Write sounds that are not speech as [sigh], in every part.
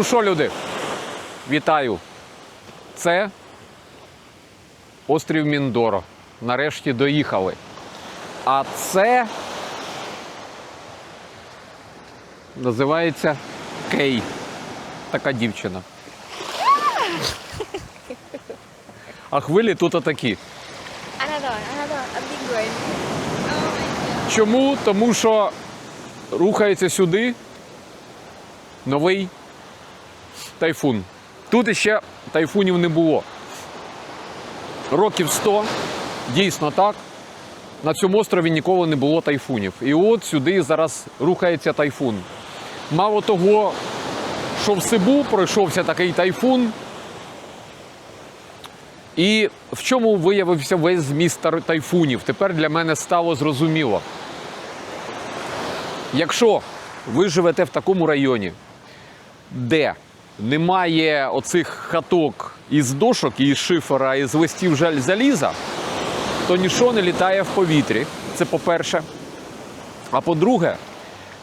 Ну що, люди, вітаю. Це острів Міндоро. Нарешті доїхали. А це називається Кей. Така дівчина. А хвилі тут отакі. Чому? Тому що рухається сюди новий тайфун. Тут іще тайфунів не було. Років 100, дійсно так. На цьому острові ніколи не було тайфунів. І от сюди зараз рухається тайфун. Мало того, що в Сибу пройшовся такий тайфун. І в чому виявився весь зміст тайфунів? Тепер для мене стало зрозуміло. Якщо ви живете в такому районі, де немає оцих хаток із дошок, із шифера, із листів заліза, то нічого не літає в повітрі. Це по-перше. А по-друге,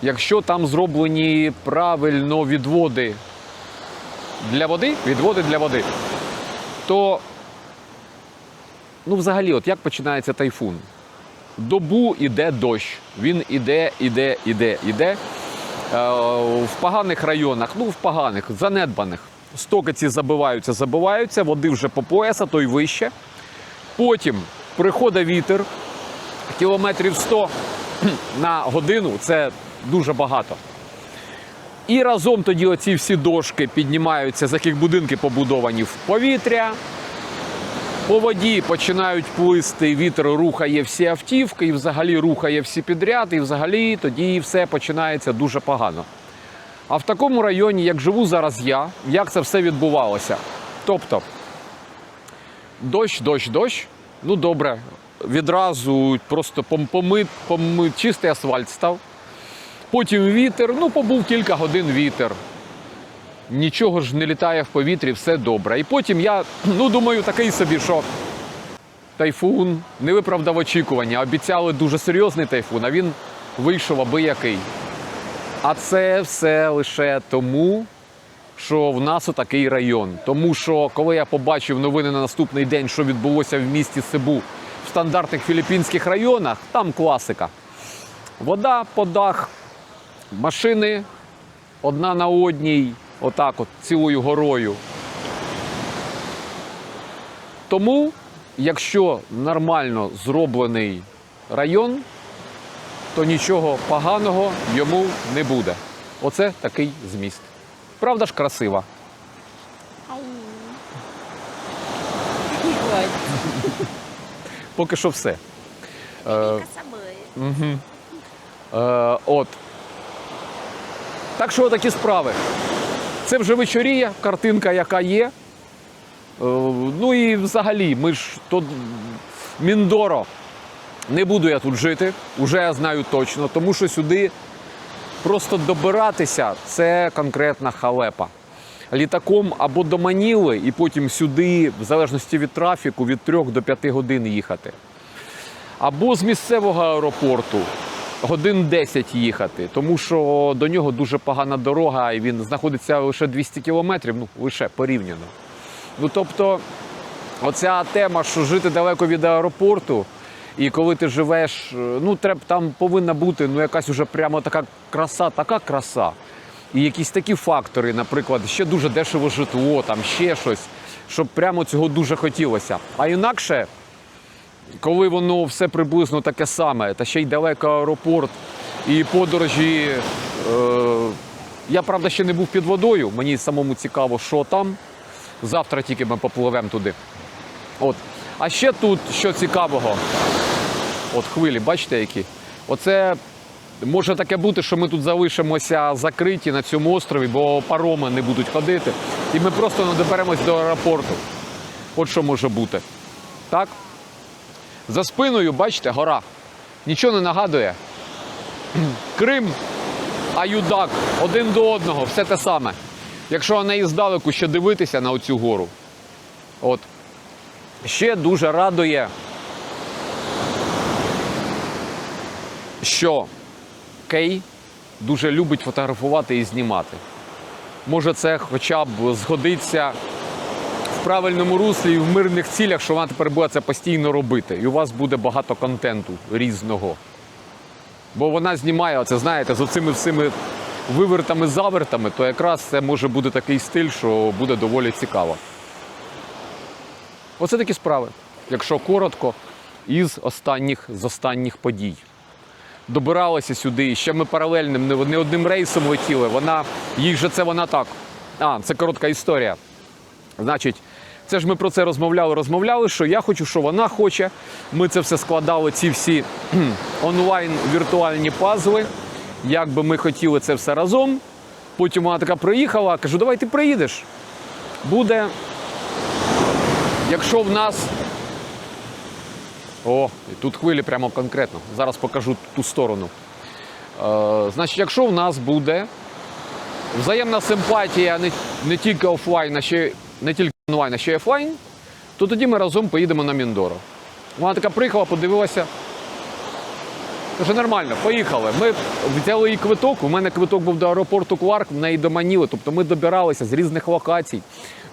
якщо там зроблені правильно відводи для води, відводи для води, то ну, взагалі, от як починається тайфун? Добу іде дощ. Він іде, іде, іде, іде. Е, в поганих районах, ну в поганих, занедбаних. Стоки ці забиваються, забиваються, води вже по пояса, то й вище. Потім приходить вітер, кілометрів 100 [clears throat] на годину це дуже багато. І разом тоді оці всі дошки піднімаються, з яких будинки побудовані в повітря. По воді починають плисти, вітер рухає всі автівки, і взагалі рухає всі підряд, і взагалі тоді все починається дуже погано. А в такому районі, як живу зараз я, як це все відбувалося? Тобто, дощ, дощ, дощ, ну добре, відразу просто помит, помит, чистий асфальт став. Потім вітер, ну побув кілька годин вітер нічого ж не літає в повітрі, все добре. І потім я ну думаю, такий собі, що тайфун не виправдав очікування. Обіцяли дуже серйозний тайфун, а він вийшов аби який. А це все лише тому, що в нас отакий район. Тому що коли я побачив новини на наступний день, що відбулося в місті Сибу в стандартних філіппінських районах, там класика. Вода по дах, машини одна на одній, отак от цілою горою. Тому, якщо нормально зроблений район, то нічого поганого йому не буде. Оце такий зміст. Правда ж красива? Поки що все. Có. Е, от. Так що такі справи. Це вже вечоріє, картинка, яка є. Е, ну і взагалі, ми ж тут Міндоро. Не буду я тут жити, уже я знаю точно, тому що сюди просто добиратися це конкретна халепа. Літаком або до Маніли, і потім сюди, в залежності від трафіку, від 3 до 5 годин їхати або з місцевого аеропорту годин 10 їхати, тому що до нього дуже погана дорога, і він знаходиться лише 200 кілометрів, ну лише порівняно. Ну тобто, оця тема, що жити далеко від аеропорту, і коли ти живеш, е, ну треба там повинна бути ну якась уже прямо така краса, така краса. І якісь такі фактори, наприклад, ще дуже дешево житло, там ще щось, щоб прямо цього дуже хотілося. А інакше коли воно все приблизно таке саме, та ще й далеко аеропорт і подорожі. Е, я правда ще не був під водою. Мені самому цікаво, що там. Завтра тільки ми попливемо туди. От. А ще тут що цікавого, от хвилі, бачите, які? Оце може таке бути, що ми тут залишимося закриті на цьому острові, бо пароми не будуть ходити. І ми просто не доберемось до аеропорту. От що може бути. Так? За спиною, бачите, гора. Нічого не нагадує. [clears throat] Крим, Аюдак, один до одного, все те саме. Якщо на неї здалеку ще дивитися на оцю гору. От. Ще дуже радує, що Кей дуже любить фотографувати і знімати. може це хоча б згодиться в правильному руслі і в мирних цілях, що вона тепер буде це постійно робити. І у вас буде багато контенту різного. Бо вона знімає, оце знаєте, з оцими всіми вивертами-завертами, то якраз це може бути такий стиль, що буде доволі цікаво. Оце такі справи, якщо коротко, із останніх, з останніх подій. Добиралися сюди, ще ми паралельним, не одним рейсом летіли. Вона, їй же це вона так. А, це коротка історія. Значить, це ж ми про це розмовляли, розмовляли, що я хочу, що вона хоче. Ми це все складали, ці всі онлайн віртуальні пазли. Як би ми хотіли це все разом. Потім вона така приїхала, кажу, давай ти приїдеш. Буде, якщо в нас. О, і тут хвилі прямо конкретно. Зараз покажу ту сторону. Е, значить, якщо в нас буде взаємна симпатія не, не тільки офлайн, а ще не тільки онлайн, а ще й офлайн, то тоді ми разом поїдемо на Міндоро. Вона така приїхала, подивилася. Каже, нормально, поїхали. Ми взяли її квиток. У мене квиток був до аеропорту Кларк, в неї до Маніли. Тобто ми добиралися з різних локацій.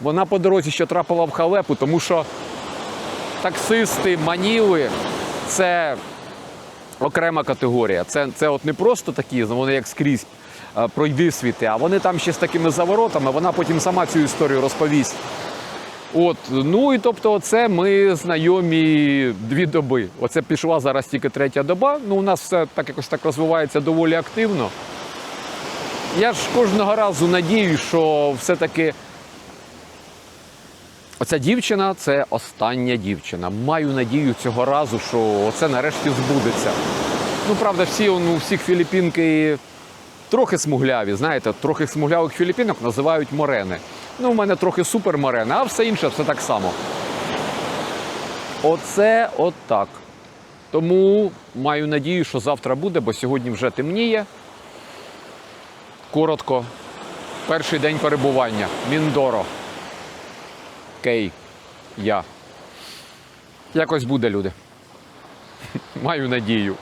Вона по дорозі ще трапила в халепу, тому що таксисти Маніли це окрема категорія. Це, це от не просто такі, вони як скрізь пройди світи, а вони там ще з такими заворотами, вона потім сама цю історію розповість. От, ну і тобто, оце ми знайомі дві доби. Оце пішла зараз тільки третя доба. Ну, у нас все так якось так розвивається доволі активно. Я ж кожного разу надію, що все-таки оця дівчина це остання дівчина. Маю надію цього разу, що це нарешті збудеться. Ну, правда, всі у всіх філіппінки трохи смугляві, знаєте, трохи смуглявих філіппінок називають морени. Ну, у мене трохи супер морени, а все інше все так само. Оце от так. Тому маю надію, що завтра буде, бо сьогодні вже темніє. Коротко. Перший день перебування. Міндоро. Кей. Я. Якось буде, люди. [laughs] Маю надію.